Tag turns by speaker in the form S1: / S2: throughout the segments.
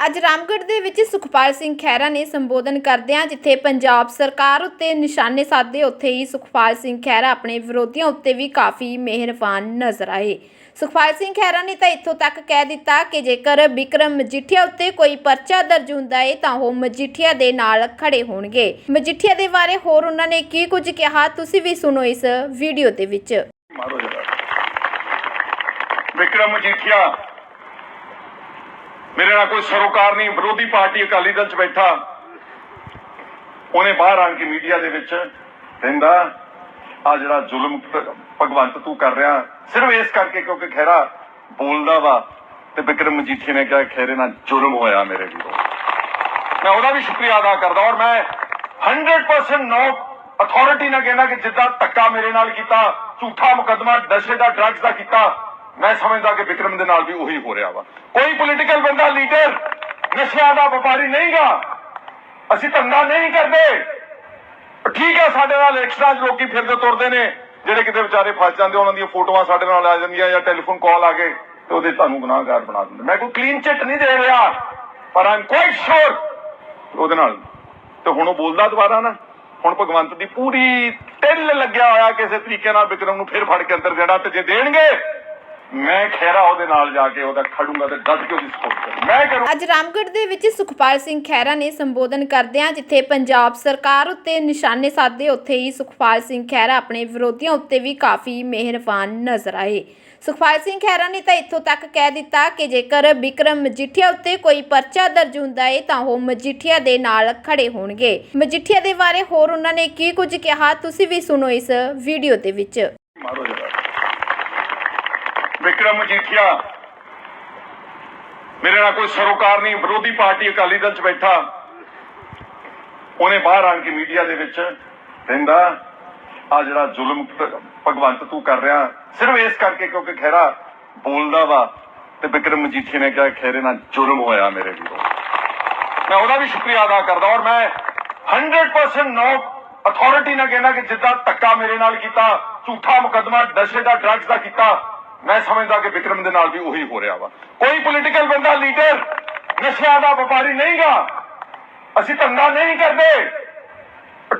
S1: ਅੱਜ ਰਾਮਗੜ੍ਹ ਦੇ ਵਿੱਚ ਸੁਖਪਾਲ ਸਿੰਘ ਖਹਿਰਾ ਨੇ ਸੰਬੋਧਨ ਕਰਦਿਆਂ ਜਿੱਥੇ ਪੰਜਾਬ ਸਰਕਾਰ ਉੱਤੇ ਨਿਸ਼ਾਨੇ ਸਾਧੇ, ਉੱਥੇ ਹੀ ਸੁਖਪਾਲ ਸਿੰਘ ਖਹਿਰਾ ਆਪਣੇ ਵਿਰੋਧੀਆਂ ਉੱਤੇ ਵੀ ਕਾਫੀ ਮਿਹਰਬਾਨ ਨਜ਼ਰ ਆਏ। ਸੁਖਪਾਲ ਸਿੰਘ ਖਹਿਰਾ ਨੇ ਤਾਂ ਇੱਥੋਂ ਤੱਕ ਕਹਿ ਦਿੱਤਾ ਕਿ ਜੇਕਰ ਬਿਕਰਮ ਮਜੀਠੀਆ ਉੱਤੇ ਕੋਈ ਪਰਚਾ ਦਰਜ ਹੁੰਦਾ ਏ, ਤਾਂ ਉਹ ਮਜੀਠੀਆ ਦੇ ਨਾਲ ਖੜੇ ਹੋਣਗੇ। ਮਜੀਠੀਆ ਦੇ ਬਾਰੇ ਹੋਰ ਉਹਨਾਂ ਨੇ ਕੀ ਕੁਝ ਕਿਹਾ, ਤੁਸੀਂ ਵੀ ਸੁਣੋ ਇਸ ਵੀਡੀਓ ਦੇ ਵਿੱਚ।
S2: ਮਾਰੋ ਮਜੀਠੀਆ ਮੇਰੇ ਨਾਲ ਕੋਈ ਸਰੋਕਾਰ ਨਹੀਂ, ਵਿਰੋਧੀ ਪਾਰਟੀ ਅਕਾਲੀ ਦਲ ਚ ਬੈਠਾ। ਉਹਨੇ ਬਾਹਰ ਆਣ ਕੇ ਮੀਡੀਆ ਦੇ ਵਿੱਚ ਕਹਿੰਦਾ ਆ ਜਿਹੜਾ ਜ਼ੁਲਮ ਭ- ਭਗਵੰਤ ਤੂੰ ਕਰ ਰਿਹਾ, ਸਿਰਫ ਇਸ ਕਰਕੇ ਕਿਉਂਕਿ ਖਹਿਰਾ ਬੋਲਦਾ ਵਾ ਤੇ ਵਿਕਰਮ ਮਜੀਠੀਆ ਨੇ ਕਿਹਾ ਖਹਿਰੇ ਨਾਲ ਜ਼ੁਲਮ ਹੋਇਆ ਮੇਰੇ ਵੀਰੋ। ਮੈਂ ਉਹਦਾ ਵੀ ਸ਼ੁਕਰੀਆ ਅਦਾ ਕਰਦਾ ਔਰ ਮੈਂ 100% ਨੋ ਅਥਾਰਟੀ ਨਾਲ ਕਹਿੰਦਾ ਕਿ ਜਿੱਦਾਂ ਧੱਕਾ ਮੇਰੇ ਨਾਲ ਕੀਤਾ, ਝੂਠਾ ਮੁਕੱਦਮਾ, ਨਸ਼ੇ ਦਾ ਡਰੱਗਸ ਦਾ ਕੀਤਾ ਮੈਂ ਸਮਝਦਾ ਕਿ ਵਿਕਰਮ ਦੇ ਨਾਲ ਵੀ ਉਹੀ ਹੋ ਰਿਹਾ ਵਾ। ਕੋਈ ਪੋਲੀਟੀਕਲ ਬੰਦਾ ਲੀਡਰ ਨਸ਼ਿਆਂ ਦਾ ਵਪਾਰੀ ਨਹੀਂਗਾ। ਅਸੀਂ ਧੰਦਾ ਨਹੀਂ ਕਰਦੇ। ਠੀਕ ਹੈ, ਸਾਡੇ ਨਾਲ ਇਲੈਕਸ਼ਨਾਂ 'ਚ ਲੋਕੀ ਫਿਰਦੇ ਤੁਰਦੇ ਨੇ। ਜਿਹੜੇ ਕਿਤੇ ਵਿਚਾਰੇ ਫਸ ਜਾਂਦੇ, ਉਹਨਾਂ ਦੀਆਂ ਫੋਟੋਆਂ ਸਾਡੇ ਨਾਲ ਆ ਜਾਂਦੀਆਂ ਜਾਂ ਟੈਲੀਫੋਨ ਕਾਲ ਆ ਗਏ, ਤੇ ਉਹਦੇ ਤੁਹਾਨੂੰ ਗੁਨਾਹਗਾਰ ਬਣਾ ਦਿੰਦੇ। ਮੈਂ ਕੋਈ ਕਲੀਨ ਚਿੱਟ ਨਹੀਂ ਦੇ ਰਿਹਾ, ਪਰ ਆਮ ਕੁਆਇਟ ਸ਼ੋਰ ਉਹਦੇ ਨਾਲ। ਤੇ ਹੁਣ ਉਹ ਬੋਲਦਾ ਦੁਬਾਰਾ ਨਾ। ਹੁਣ ਭਗਵੰਤ ਦੀ ਪੂਰੀ ਟਿੱਲ ਲੱਗਿਆ ਹੋਇਆ ਕਿਸੇ ਤਰੀਕੇ ਨਾਲ ਵਿਕਰਮ ਨੂੰ ਫਿਰ ਫੜ ਕੇ ਅੰਦਰ ਦੇਣਾ ਤੇ ਜੇ ਦੇਣਗੇ ਮੈਂ ਖੈਰਾ ਉਹਦੇ ਨਾਲ ਜਾ ਕੇ ਉਹਦਾ ਖੜੂੰਗਾ ਤੇ ਡਟ ਕੇ ਉਹਦੀ ਸਪੋਰਟ ਕਰੂੰ ਮੈਂ ਕਰੂੰ
S1: ਅੱਜ ਰਾਮਗੜ੍ਹ ਦੇ ਵਿੱਚ ਸੁਖਪਾਲ ਸਿੰਘ ਖਹਿਰਾ ਨੇ ਸੰਬੋਧਨ ਕਰਦਿਆਂ ਜਿੱਥੇ ਪੰਜਾਬ ਸਰਕਾਰ ਉੱਤੇ ਨਿਸ਼ਾਨੇ ਸਾਧੇ ਉੱਥੇ ਹੀ ਸੁਖਪਾਲ ਸਿੰਘ ਖਹਿਰਾ ਆਪਣੇ ਵਿਰੋਧੀਆਂ ਉੱਤੇ ਵੀ ਕਾਫੀ ਮਿਹਰਬਾਨ ਨਜ਼ਰ ਆਏ। ਸੁਖਪਾਲ ਸਿੰਘ ਖਹਿਰਾ ਨੇ ਤਾਂ ਇੱਥੋਂ ਤੱਕ ਕਹਿ ਦਿੱਤਾ ਕਿ ਜੇਕਰ ਵਿਕਰਮ ਮਜੀਠੀਆ ਉੱਤੇ ਕੋਈ ਪਰਚਾ ਦਰਜ ਹੁੰਦਾ ਹੈ ਤਾਂ ਉਹ ਮਜੀਠੀਆ ਦੇ ਨਾਲ ਖੜੇ ਹੋਣਗੇ। ਮਜੀਠੀਆ ਦੇ ਬਾਰੇ ਹੋਰ ਉਹਨਾਂ ਨੇ ਕੀ ਕੁਝ ਕਿਹਾ ਤੁਸੀਂ ਵੀ ਸੁਣੋ ਇਸ ਵੀਡੀਓ ਦੇ ਵਿੱਚ।
S2: ਮਾਰੋ ਵਿਕਰਮ ਮਜੀਠੀਆ, ਮੇਰੇ ਨਾਲ ਕੋਈ ਸਰੋਕਾਰ ਨਹੀਂ, ਵਿਰੋਧੀ ਪਾਰਟੀ ਅਕਾਲੀ ਦਲ ਚ ਬੈਠਾ। ਉਹਨੇ ਬਾਹਰ ਆਣ ਕੇ ਮੀਡੀਆ ਦੇ ਵਿੱਚ ਕਹਿੰਦਾ, ਆ ਜਿਹੜਾ ਜ਼ੁਲਮ ਭਗਵੰਤ ਤੂੰ ਕਰ ਰਿਹਾ, ਸਿਰਫ ਇਸ ਕਰਕੇ ਕਿਉਂਕਿ ਖਹਿਰਾ ਬੋਲਦਾ ਵਾ ਤੇ ਵਿਕਰਮ ਮਜੀਠੀਆ ਨੇ ਕਿਹਾ, ਖਹਿਰੇ ਨਾਲ ਜ਼ੁਲਮ ਹੋਇਆ ਮੇਰੇ ਵੀਰੋ। ਮੈਂ ਉਹਦਾ ਵੀ ਸ਼ੁਕਰੀਆ ਅਦਾ ਕਰਦਾ ਔਰ ਮੈਂ 100% ਨੋ ਅਥਾਰਟੀ ਨਾਲ ਕਹਿਣਾ ਕਿ ਜਿੱਦਾਂ ਧੱਕਾ ਮੇਰੇ ਨਾਲ ਕੀਤਾ, ਝੂਠਾ ਮੁਕੱਦਮਾ ਦਸੇ ਦਾ ਡਰੱਗਸ ਦਾ ਕੀਤਾ ਮੈਂ ਸਮਝਦਾ ਕਿ ਵਿਕਰਮ ਦੇ ਨਾਲ ਵੀ ਉਹੀ ਹੋ ਰਿਹਾ ਵਾ। ਕੋਈ ਪੋਲੀਟੀਕਲ ਬੰਦਾ ਲੀਡਰ ਨਸ਼ਿਆਂ ਦਾ ਵਪਾਰੀ ਨਹੀਂਗਾ। ਅਸੀਂ ਧੰਦਾ ਨਹੀਂ ਕਰਦੇ।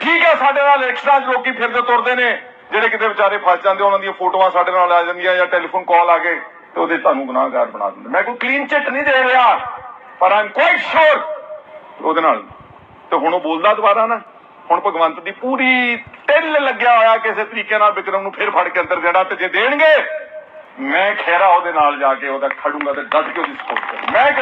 S2: ਠੀਕ ਹੈ, ਸਾਡੇ ਨਾਲ ਇਲੈਕਸ਼ਨਾਂ 'ਚ ਲੋਕੀ ਫਿਰਦੇ ਤੁਰਦੇ ਨੇ, ਜਿਹੜੇ ਕਿਤੇ ਵਿਚਾਰੇ ਫਸ ਜਾਂਦੇ, ਉਹਨਾਂ ਦੀਆਂ ਫੋਟੋਆਂ ਸਾਡੇ ਨਾਲ ਆ ਜਾਂਦੀਆਂ ਜਾਂ ਟੈਲੀਫੋਨ ਕਾਲ ਆ ਗਏ ਤੇ ਉਹਦੇ ਤੁਹਾਨੂੰ ਗੁਨਾਹਗਾਰ ਬਣਾ ਦਿੰਦੇ ਮੈਂ ਕੋਈ ਕਲੀਨ ਚਿੱਟ ਨਹੀਂ ਦੇ ਰਿਹਾ, ਪਰ ਆਮ ਕੁਆਇਟ ਸ਼ੋਰ ਉਹਦੇ ਨਾਲ। ਤੇ ਹੁਣ ਉਹ ਬੋਲਦਾ ਦੁਬਾਰਾ ਨਾ, ਹੁਣ ਭਗਵੰਤ ਦੀ ਪੂਰੀ ਟਿੱਲ ਲੱਗਿਆ ਹੋਇਆ ਕਿਸੇ ਤਰੀਕੇ ਨਾਲ ਵਿਕਰਮ ਨੂੰ ਫਿਰ ਫੜ ਕੇ ਅੰਦਰ ਦੇਣਾ ਤੇ ਜੇ ਦੇਣਗੇ ਮੈਂ ਖੈਰਾ ਉਹਦੇ ਨਾਲ ਜਾ ਕੇ ਉਹਦਾ ਖੜੂੰਗਾ ਤੇ ਡਟ ਕੇ ਉਹਦੀ ਸਪੋਰਟ ਕਰੂੰ ਮੈਂ ਕਰੂੰ